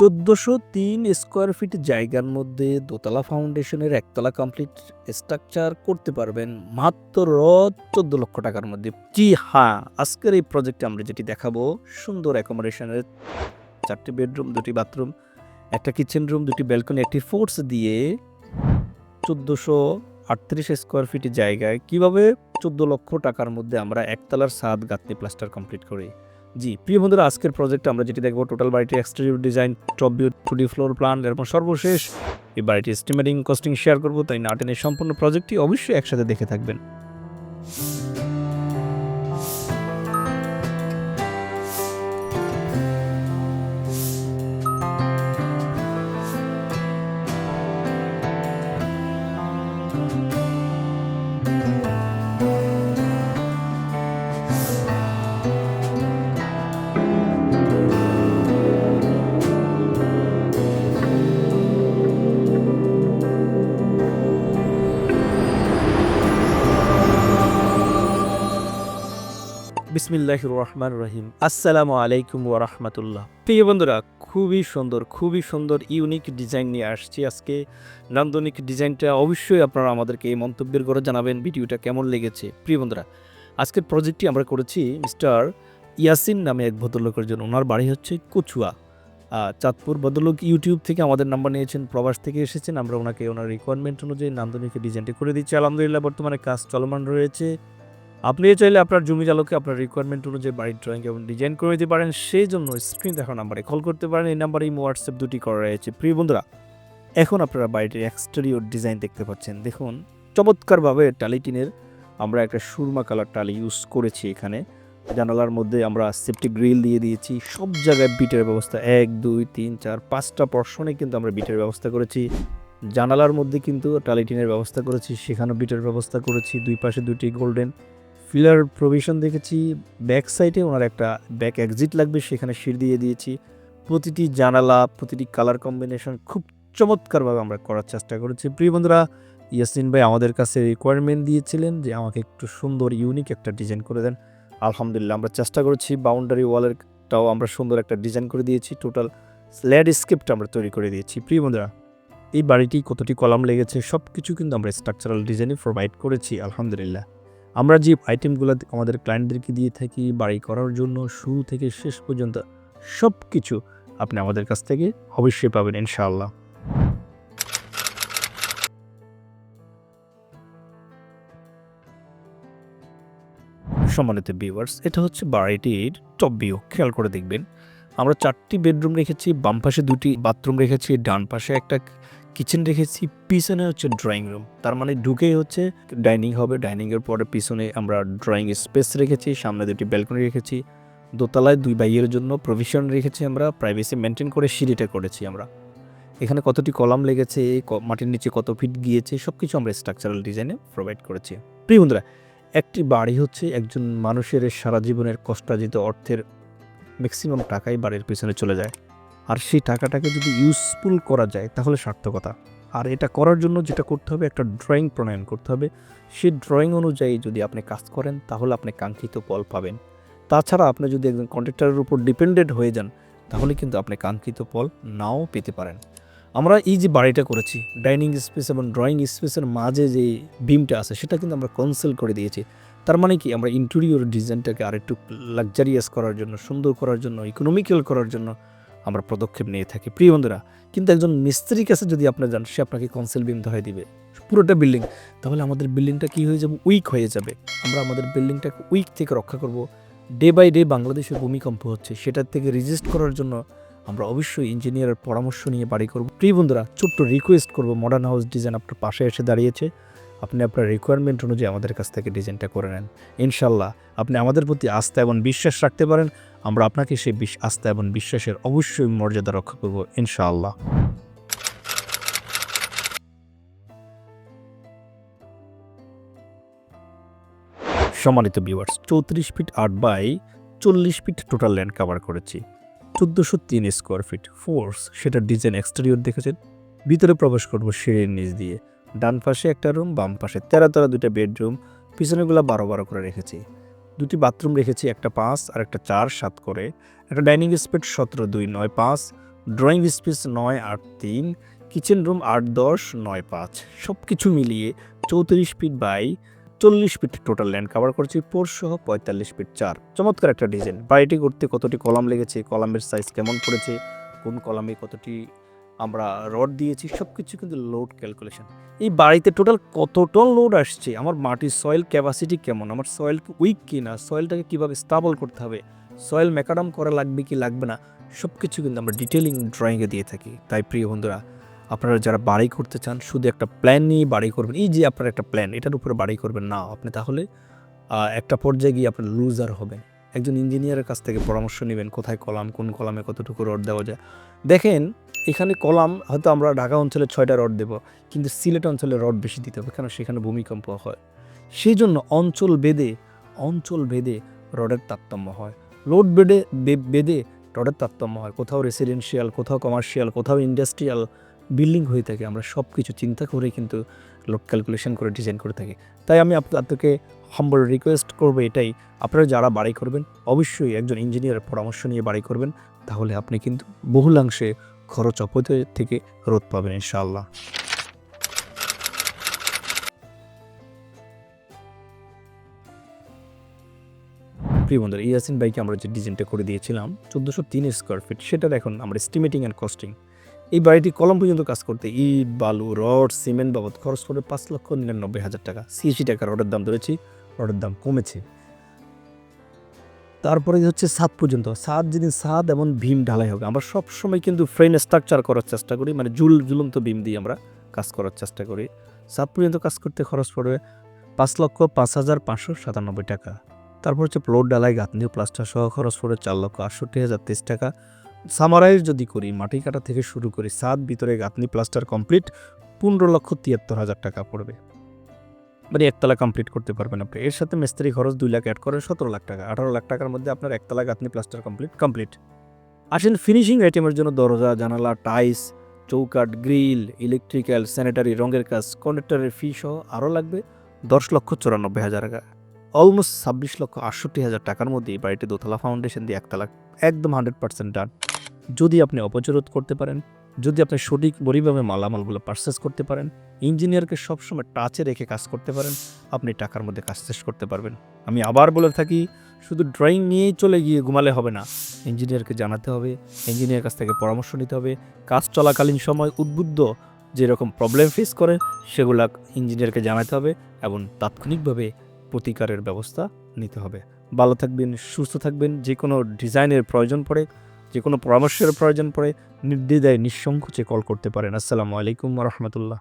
চোদ্দোশো তিন square fit জায়গার মধ্যে দোতলা ফাউন্ডেশনের একতলা কমপ্লিট স্ট্রাকচার করতে পারবেন। মাত্র চোদ্দ লক্ষ টাকার মধ্যে। জি হ্যাঁ আজকের এই প্রজেক্টে আমরা যেটি দেখাবো, সুন্দর অ্যাকোমোডেশনের চারটি বেডরুম দুটি বাথরুম একটা কিচেন রুম দুটি ব্যালকনি একটি ফোর্স দিয়ে চোদ্দোশো আটত্রিশ স্কোয়ার ফিট জায়গায় কীভাবে চোদ্দ লক্ষ টাকার মধ্যে আমরা একতলার সাদ গাঁথনি প্লাস্টার কমপ্লিট করি? জি, প্রিয় বন্ধুরা, আজকের প্রজেক্টে আমরা যেটি দেখব টোটাল বাড়িটি exterior design top view two D floor plan এবং সর্বশেষ এই বাড়িটি এস্টিমেটিং কস্টিং শেয়ার করব, তাই না? টেনের সম্পূর্ণ প্রজেক্টটি অবশ্যই একসাথে দেখে থাকবেন। বিসমিল্লাহ রহমান রহিম। আসসালামু আলাইকুম রাহমাতুল্লাহ। প্রিয় বন্ধুরা, খুবই সুন্দর খুবই সুন্দর ইউনিক ডিজাইন নিয়ে আসছি আজকে। নান্দনিক ডিজাইনটা অবশ্যই আপনারা আমাদেরকে এই মন্তব্যের করে জানাবেন, ভিডিওটা কেমন লেগেছে। প্রিয় বন্ধুরা, আজকের প্রজেক্টটি আমরা করেছি মিস্টার ইয়াসিন নামে এক ভদ্রলোকের জন্য। ওনার বাড়ি হচ্ছে কচুয়া। চাঁদপুর ভদ্রলোক ইউটিউব থেকে আমাদের নাম্বার নিয়েছেন, প্রবাস থেকে এসেছেন। আমরা ওনাকে ওনার রিকোয়ারমেন্ট অনুযায়ী নান্দনিক ডিজাইনটি করে দিচ্ছি। আলহামদুলিল্লাহ, বর্তমানে কাজ চলমান রয়েছে। আপনিও চাইলে আপনার জমি চালককে আপনার রিকোয়ারমেন্ট অনুযায়ী বাড়ির ড্রয়িং এবং ডিজাইন করে দিতে পারেন। সেই জন্য স্ক্রিন দেখা নাম্বারে কল করতে পারেন। এই নাম্বারে হোয়াটসঅ্যাপ দুটি করা রয়েছে। প্রিয় বন্ধুরা, এখন আপনারা বাড়িটির এক্সটেরিয়র ডিজাইন দেখতে পাচ্ছেন। দেখুন, চমৎকারভাবে টালিটিনের আমরা একটা সুরমা কালার টালি ইউজ করেছি এখানে। জানালার মধ্যে আমরা সেফটি গ্রিল দিয়ে দিয়েছি। সব জায়গায় বিটের ব্যবস্থা। এক, দুই, তিন, চার, পাঁচটা পর্শনে কিন্তু আমরা বিটের ব্যবস্থা করেছি। জানালার মধ্যে কিন্তু টালিটিনের ব্যবস্থা করেছি। সেখানেও বিটের ব্যবস্থা করেছি। দুই পাশে দুটি গোল্ডেন ফিলার প্রভিশন দেখেছি, ব্যাক সাইডে ওনার একটা ব্যাক এক্সিট লাগবে, সেখানে সিঁড়ি দিয়ে দিয়েছি। প্রতিটি জানালা, প্রতিটি কালার কম্বিনেশন খুব চমৎকারভাবে আমরা করার চেষ্টা করেছি। প্রিয় বন্ধুরা, ইয়াসিন ভাই আমাদের কাছে রিকোয়ারমেন্ট দিয়েছিলেন যে আমাকে একটু সুন্দর ইউনিক একটা ডিজাইন করে দেন। আলহামদুলিল্লাহ, আমরা চেষ্টা করেছি বাউন্ডারি ওয়ালেরটাও আমরা সুন্দর একটা ডিজাইন করে দিয়েছি। টোটাল ল্যান্ডস্কেপটা আমরা তৈরি করে দিয়েছি। প্রিয় বন্ধুরা, এই বাড়িটি কতটি কলাম লেগেছে সব কিছু কিন্তু আমরা স্ট্রাকচারাল ডিজাইনে প্রোভাইড করেছি, আলহামদুলিল্লাহ। আমরা যে আইটেমগুলো আমাদের ক্লায়েন্টদেরকে দিয়ে থাকি, বাড়ি করার জন্য শুরু থেকে শেষ পর্যন্ত সব কিছু আপনি আমাদের কাছ থেকে অবশ্যই পাবেন, ইনশাআল্লাহ। সম্মানিত ভিউয়ার্স এটা হচ্ছে বাড়িটির টপ ভিউ খেয়াল করে দেখবেন। আমরা চারটি বেডরুম রেখেছি, বাম পাশে দুটি বাথরুম রেখেছি, ডান পাশে একটা কিচেন রেখেছি, পিছনে হচ্ছে ড্রয়িং রুম তার মানে ঢুকেই হচ্ছে ডাইনিং হবে। ডাইনিংয়ের পরে পিছনে আমরা ড্রয়িং স্পেস রেখেছি, সামনে দুটি ব্যালকনি রেখেছি। দোতলায় দুই বাইয়ের জন্য প্রভিশন রেখেছি আমরা প্রাইভেসি মেনটেন করে সিঁড়িটা করেছি আমরা। এখানে কতটি কলাম লেগেছে মাটির নিচে কত ফিট গিয়েছে সব কিছু আমরা স্ট্রাকচারাল ডিজাইনে প্রোভাইড করেছি। প্রিয় বন্ধুরা, একটি বাড়ি হচ্ছে একজন মানুষের সারা জীবনের কষ্টার্জিত অর্থের ম্যাক্সিমাম টাকাই বাড়ির পিছনে চলে যায়। আর সেই টাকাটাকে যদি ইউজফুল করা যায়, তাহলে সার্থকতা। আর এটা করার জন্য যেটা করতে হবে, একটা ড্রয়িং প্রণয়ন করতে হবে। সেই ড্রয়িং অনুযায়ী যদি আপনি কাজ করেন, তাহলে আপনি কাঙ্ক্ষিত ফল পাবেন। তাছাড়া আপনি যদি একজন কন্ট্রাক্টরের উপর ডিপেন্ডেন্ট হয়ে যান, তাহলে কিন্তু আপনি কাঙ্ক্ষিত ফল নাও পেতে পারেন। আমরা এই যে বাড়িটা করেছি ডাইনিং স্পেস এবং ড্রয়িং স্পেসের মাঝে যে বিমটা আছে, সেটা কিন্তু আমরা কনসেল করে দিয়েছি। তার মানে কি? আমরা ইন্টেরিয়র ডিজাইনটাকে আরেকটু লাক্সারিয়াস করার জন্য, সুন্দর করার জন্য ইকোনমিক্যাল করার জন্য আমরা পদক্ষেপ নিয়ে থাকি। প্রিয় বন্ধুরা, কিন্তু একজন মিস্ত্রির কাছে যদি আপনি যান, সে আপনাকে কনসেল বিম ধরাই দিবে। পুরোটা বিল্ডিং তাহলে আমাদের বিল্ডিংটা কি হয়ে যাবে? উইক হয়ে যাবে। আমরা আমাদের বিল্ডিংটাকে উইক থেকে রক্ষা করব। ডে বাই ডে বাংলাদেশের ভূমিকম্প হচ্ছে। সেটার থেকে রেজিস্ট করার জন্য আমরা অবশ্যই ইঞ্জিনিয়ারের পরামর্শ নিয়ে বাড়ি করব। প্রিয় বন্ধুরা, ছোট্ট রিকোয়েস্ট করব। মডার্ন হাউস ডিজাইন আপনার পাশে এসে দাঁড়িয়েছে। আপনি আপনার রিকোয়ারমেন্ট অনুযায়ী আমাদের কাছ থেকে ডিজাইনটা করে নেন। ইনশাল্লাহ আপনি আমাদের প্রতি আস্থা এবং বিশ্বাস রাখতে পারেন। আমরা আপনাকে সেই বিশ- আস্থা এবং বিশ্বাসের অবশ্যই মর্যাদা রক্ষা করব, ইনশাআল্লাহ। সম্মানিত ভিউয়ার্স চৌত্রিশ ফিট আট বাই চল্লিশ ফিট টোটাল ল্যান্ড কভার করেছি। চোদ্দোশো তিন স্কোয়ার ফিট ফোর্স সেটার ডিজাইন এক্সটেরিয়র দেখেছেন? ভিতরে প্রবেশ করব সিঁড়ির নিচ দিয়ে। ডান পাশে একটা রুম বাম পাশে তেরো তেরো দুটা বেডরুম পিছনেগুলো বারো বারো করে রেখেছি। দুটি বাথরুম রেখেছি, একটা পাঁচ আর একটা চার সাত করে। একটা ডাইনিং স্পেস সতেরো দুই নয় পাঁচ, ড্রয়িং স্পেস নয় আট তিন, কিচেন রুম আট দশ নয় পাঁচ। সব কিছু মিলিয়ে চৌত্রিশ ফিট বাই চল্লিশ ফিট টোটাল ল্যান্ড কাভার করছি সহ পঁয়তাল্লিশ ফিট চার। চমৎকার একটা ডিজাইন। বাড়িটি করতে কতটি কলাম লেগেছে, কলামের সাইজ কেমন পড়েছে, কোন কলামে কতটি আমরা রড দিয়েছি সব কিছু কিন্তু লোড ক্যালকুলেশন এই বাড়িতে টোটাল কত টন লোড আসছে? আমার মাটির সয়েল ক্যাপাসিটি কেমন? আমার সয়েল উইক কি না সয়েলটাকে কীভাবে স্টাবল করতে হবে? সয়েল ম্যাকাডাম করা লাগবে কি লাগবে না? সব কিছু কিন্তু আমরা ডিটেলিং ড্রয়িংয়ে দিয়ে থাকি। তাই প্রিয় বন্ধুরা, আপনারা যারা বাড়ি করতে চান, শুধু একটা প্ল্যান নিয়ে বাড়ি করবেন। এই যে আপনার একটা প্ল্যান এটার উপরে বাড়ি করবেন না আপনি, তাহলে একটা পর্যায়ে গিয়ে আপনার লুজার হবেন। একজন ইঞ্জিনিয়ারের কাছ থেকে পরামর্শ নেবেন কোথায় কলাম, কোন কলামে কতটুকু রড দেওয়া যায়। দেখেন, এখানে কলাম হয়তো আমরা ঢাকা অঞ্চলে ছয়টা রড দেবো, কিন্তু সিলেট অঞ্চলে রড বেশি দিতে হবে কারণ সেখানে ভূমিকম্প হয়। সেই জন্য অঞ্চল বেদে অঞ্চল বেদে রডের তারতম্য হয়। লোড বেডে বেদে রডের তারতম্য হয়। কোথাও রেসিডেন্সিয়াল কোথাও কমার্শিয়াল কোথাও ইন্ডাস্ট্রিয়াল বিল্ডিং হয়ে থাকে। আমরা সব কিছু চিন্তা করে কিন্তু লোড ক্যালকুলেশন করে ডিজাইন করে থাকি। তাই আমি আপনাদেরকে হাম্বল রিকোয়েস্ট করব এটাই। আপনারা যারা বাড়ি করবেন, অবশ্যই একজন ইঞ্জিনিয়ারের পরামর্শ নিয়ে বাড়ি করবেন, তাহলে আপনি কিন্তু বহুলাংশে খরচ অপচয় থেকে রোধ পাবেন ইনশাআল্লাহ। প্রিয় বন্ধুরা, ইয়াসিন বাইকে আমরা যে ডিজাইনটা করে দিয়েছিলাম, চোদ্দোশো তিন স্কোয়ার ফিট সেটার এখন আমরা এস্টিমেটিং অ্যান্ড কস্টিং এই বাড়িটি কলম পর্যন্ত কাজ করতে ইট, বালু, রড, সিমেন্ট বাবদ খরচ পড়ে পাঁচ লক্ষ নিরানব্বই হাজার টাকা। সিএসি টাকা রডের দাম ধরেছি, রডের দাম কমেছে। তারপরে হচ্ছে সাত পর্যন্ত সাত যেদিন সাত এবং ভীম ঢালাই হবে, আমরা সব সময় কিন্তু ফ্রেন স্ট্রাকচার করার চেষ্টা করি মানে জুল জুলন্ত ভীম দিয়ে আমরা কাজ করার চেষ্টা করি। সাত পর্যন্ত কাজ করতে খরচ পড়বে পাঁচ লক্ষ পাঁচ হাজার পাঁচশো সাতানব্বই টাকা। তারপর হচ্ছে প্লট ডালাই গাঁথনি প্লাস্টার সহ খরচ পড়ে চার লক্ষ আটষট্টি হাজার তেইশ টাকা। সামারাইজ যদি করি, মাটি কাটা থেকে শুরু করি সাত, ভিতরে গাঁথনি, প্লাস্টার কমপ্লিট, পনেরো লক্ষ তিয়াত্তর হাজার টাকা পড়বে। মানে একতলা কমপ্লিট করতে পারবেন আপনি। এর সাথে মিস্ত্রি খরচ দুই লাখ অ্যাড করেন, সতেরো লাখ টাকা। আঠারো লাখ টাকার মধ্যে আপনার একতলা গাঁথনি, প্লাস্টার কমপ্লিট কমপ্লিট। আসেন ফিনিশিং আইটেমের জন্য দরজা, জানালা টাইস চৌকাট গ্রিল ইলেকট্রিক্যাল স্যানিটারি রঙের কাজ কন্ডাক্টরের ফি সহ আরও লাগবে দশ লক্ষ চুরানব্বই হাজার টাকা। অলমোস্ট ছাব্বিশ লক্ষ আটষট্টি হাজার টাকার মধ্যে এই বাড়িটি দোতলা ফাউন্ডেশন দিয়ে একতলা, একদম হান্ড্রেড পার্সেন্ট ডান যদি আপনি অপচরোধ করতে পারেন, যদি আপনি সঠিক বড়িভাবে মালামালগুলো পারচেস করতে পারেন ইঞ্জিনিয়ারকে সবসময় টাচে রেখে কাজ করতে পারেন, আপনি টাকার মধ্যে কাজ শেষ করতে পারবেন। আমি আবার বলে থাকি, শুধু ড্রয়িং নিয়েই চলে গিয়ে ঘুমালে হবে না। ইঞ্জিনিয়ারকে জানাতে হবে ইঞ্জিনিয়ার কাছ থেকে পরামর্শ নিতে হবে। কাজ চলাকালীন সময় উদ্বুদ্ধ যেরকম প্রবলেম ফেস করে, সেগুলা ইঞ্জিনিয়ারকে জানাতে হবে এবং তাৎক্ষণিকভাবে প্রতিকারের ব্যবস্থা নিতে হবে। ভালো থাকবেন, সুস্থ থাকবেন যে কোনো ডিজাইনের প্রয়োজন পড়ে যে কোনো পরামর্শের প্রয়োজন পড়ে নির্দ্বিধায় নিঃসংকোচে কল করতে পারেন। আসসালামু আলাইকুম রহমতুল্লাহ।